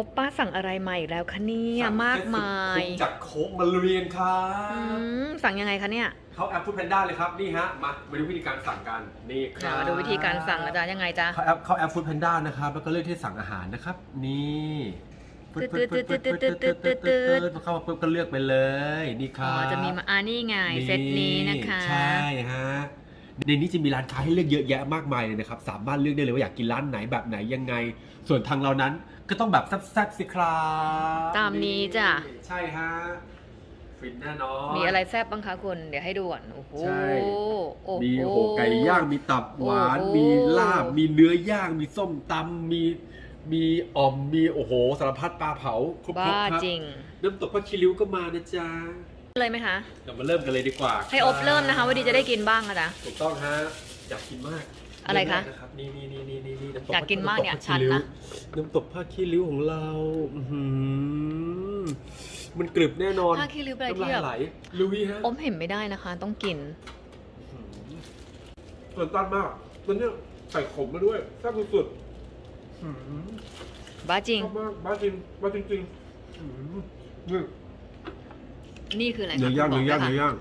อบป้าสั่งอะไรมาอีกแล้วคะเนี่ยมากมายสั่งเส้นสุดคุ้จากโค้กมาเรียนครัอืบมสั่งยังไงคะเนี่ยเขาแอปฟูดแพนด้าเลยครับนี่ฮะมามาดูวิธีการสั่งกันนี่คเดี๋รัยวบมาดูวิธีการสั่งนะจ๊ะยังไงจ๊ะเขาแอปเขาแอปฟูดแพนด้านะครับแล้วก็เลือกที่สั่งอาหารนะครับ นี่ปึ๊ดตึ๊ปึ๊ดดตึ๊ปึ๊ดดตึ๊ปึ๊ดดตึ๊ปึ๊ดดตึ๊ปึ๊ดดตึ๊ดตึ๊ดปึ๊ดเข้ามาปึ๊บก็เลือกไปเลยนี่คอ๋รัอบจะมีมาอ่านี่ไงเซตนี้นะคะใช่ฮะ ในนี้จะมีร้านค้าให้เลือกเยอะแยะมากมายเลยนะครับ สามารถเลือกได้เลยว่าอยากกินร้านไหนแบบไหนยังไง ส่วนทางเรานั้นก็ต้องแบบแซ่บๆสิครับตามนี้จ้ะ ใช่ฮะฟินแน่นอน มีอะไรแซ่บบ้างคะคุณ เดี๋ยวให้ดูก่อน โอ้โหใช่ โอ้โห มีโอ้โหไก่ย่างมีตับหวาน โอ้โห มีลาบ มีเนื้อย่าง มีส้มตำมีมีอ่อมมีโอ้โหสารพัดปลาเผาครบๆบ้าครับจริง น้ำตกพระคิริ้วก็มานะจ๊ะ เลยไหมคะ เรามาเริ่มกันเลยดีกว่าให้อบเริ่มนะคะว่าดีจะได้กินบ้างอะจ๊ะ ถูกต้องฮะอยากกินมากอะไรคะ เมแกนะครับนี่นี่นี่นี่นี่นี่น้ำตกอยากกินมากเนี่ยำตฉันนะน้ำตกผ้าขี้ริ้วของเราอื้อหือมันกรึบแน่นอนถ้าคิริวเป็นอะไรน้ำลาที่ยแบบไหลลุยฮะอมเห็นไม่ได้นะคะ ต้องกิน ส่วนตันมากตัวเนี้ยใส่ขมมาด้วยแซ่บสุดๆอื้อหือบ้าจริง ชอบมากบ้าจริงบ้าจริงๆอื้อหือนี่ นี่คืออะไรคะเนื้อย่างคุณเนื้บอกย่างได้เนื้อค่ะย่าง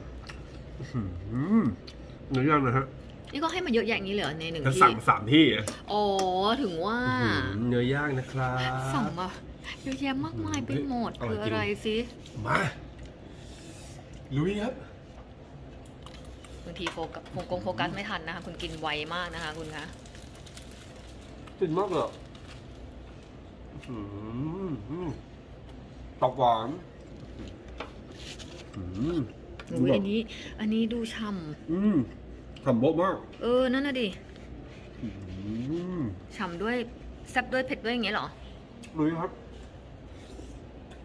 อื้อหือเนื้อย่างนะฮะนี่ก็ให้มาเยอะแยะอย่างนี้เลยเหรอในหนึ่งฉันที่สั่งสามที่อะอ๋อถึงว่าอื้อหือเนื้อย่างนะครับสั่งมาเยอะแยะมากมายไปหมดเฮ้ยคืออร่อยจริงอะไรสิมาลุยครับบางทีโฟกัสโฟกัสโฟกัสไม่ทันนะคะคุณกินไวมากนะคะคุณคะติดมากเลยอะอื้อหือตับหวาน อื้อหืออุ้ยอันนี้ อันนี้ดูฉ่อืมทำโบ๊ะมากำเออ นั่นน่ะดิอื้อหือฉ่ำด้วยแซ่บด้วยเผ็ดด้วยอย่างเงี้ยเหรอ ลุยครับ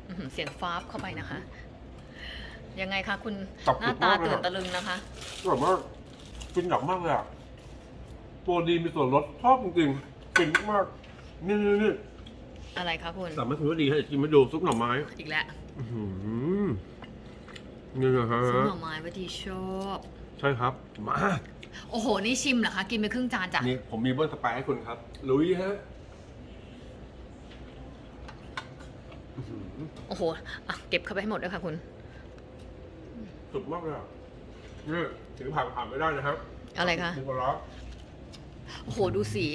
อื้อหือเสียงฟ้าบเข้าไปนะคะ ยังไงคะคุณตับหน้าสุดตามากเลยตื่นอะตะลึงนะคะ อร่อยมากฟินหนักมากเลยอะตัวดีมีส่วนลดชอบจริงๆฟินมากนี่นี่นี่อะไรคะคุณ สามารถถือว่าดีให้กินไม่ดูซุปหน่อไม้อีกแล้ว อื้อหือ นี่นะฮะซุปหน่อไม้ว่าที่ชอบใช่ครับ มาโอ้โห นี่ชิมเหรอคะ กินไปครึ่งจานจ้ะนี่ผมมีเบิ้ลสไปร์ให้คุณครับ ลุยฮะอื้อหือโอ้โหอะเก็บเข้าไปให้หมดด้วยค่ะคุณ สุดมากเลยอะนี่ถือผ่านผ่านไม่ได้นะครับอะไรคะ หมูกระล้อโอ้โห ดูสี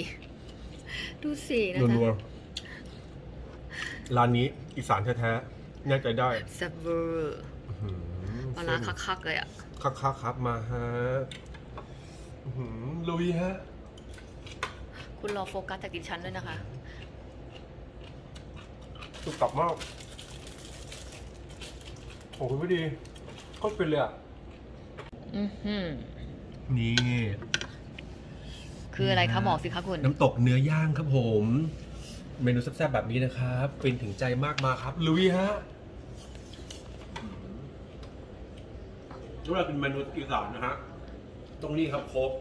ดูสีนะนัวคะๆร้านนี้อีสานแท้ๆแน่ใจได้ แซ่บเวอร์ อื้อหือ ปลาร้าคักๆเลยอะครับครับครับมาฮะอื้อหือลุยฮะ คุณรอโฟกัสจากดิฉันด้วยนะคะ สุดกลับมากโอ้คุณไม่ดีโคตรเป็นเลยอะ อือหือนี่ คืออะไรคะบอกสิคะคุณ น้ำตกเนื้อย่างครับผม เมนูแซ่บๆแบบนี้นะครับเป็นถึงใจมากมาครับ ลุยฮะ เวลาเป็นเมนูอีสานนะฮะ ตรงนี้ครับโคก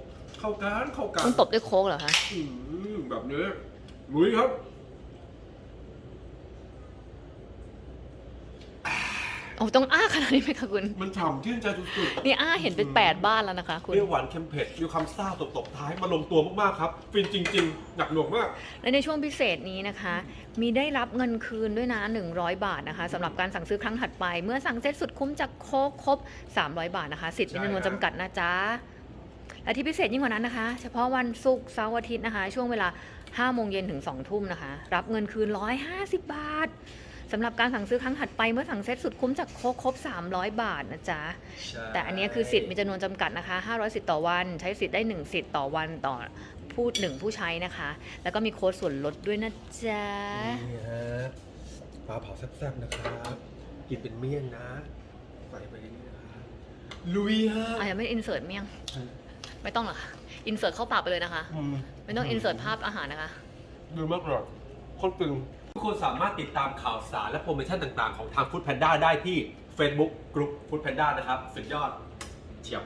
เข้ากันเข้ากันคุณตบด้วยโค้กเหรอคะ อืมแบบนี้ลุยครับ โอ้ต้องอ้าขนาดนี้ไหมคะคุณ มันฉ่ำชื่นใจสุดนี่อ้าเห็นเป็นแปดบ้านแล้วนะคะ ๆคุเปณ รี้ยวหวานเค็มเผ็ดมีความซ่าตบๆท้ายมาลงตัวมากๆครับ ฟินจริงๆ หนักหน่วงมาก และในช่วงพิเศษนี้นะคะ มีได้รับเงินคืนด้วยนะ 100 บาทนะคะสำหรับการสั่งซื้อครั้งถัดไป เมื่อสั่งเซ็ตสุดคุ้มจากโค้กครบ 300 บาทนะคะ สิทธิ์มีจำนวนใช่จำครับกัดนะจ๊ะ และที่พิเศษยิ่งกว่านั้นนะคะ เฉพาะวันศุกร์เสาร์อาทิตย์นะคะ ช่วงเวลา 5 โมงเย็นถึง 2 ทุ่มนะคะ รับเงินคืน 150 บาท สำหรับการสั่งซื้อครั้งถัดไปเมื่อสั่งเซ็ตสุดคุ้มจากโค้กครบ 300 บาทนะจ๊ะแต่อันนี้คือสิทธิ์มีจำนวนจำกัดนะคะ 500 สิทธิ์ต่อวัน ใช้สิทธิ์ได้ 1 สิทธิ์ต่อวันต่อผู้หนึ่งผู้ใช้นะคะ แล้วก็มีโค้ดส่วนลดด้วยนะจ๊ะ นี่ฮะปลาเผาแซ่บๆนะครับกินเป็นเมี่ยงนะใส่ไปในนี้นะครับลุยฮะอะยังไม่อินเสิร์ตเมี่ยง ไม่ต้องหรอกค่ะอินเสิร์ตเข้าปากไปเลยนะคะไม่ต้องอินเสิร์ตภาพอาหารนะคะดูมากเลยโคตรตึง ทุกคนสามารถติดตามข่าวสารและโปรโมชั่นต่างๆ ของทาง Food Panda ได้ที่ Facebook กลุ่ม Food Panda นะครับ สุดยอดเฉียบ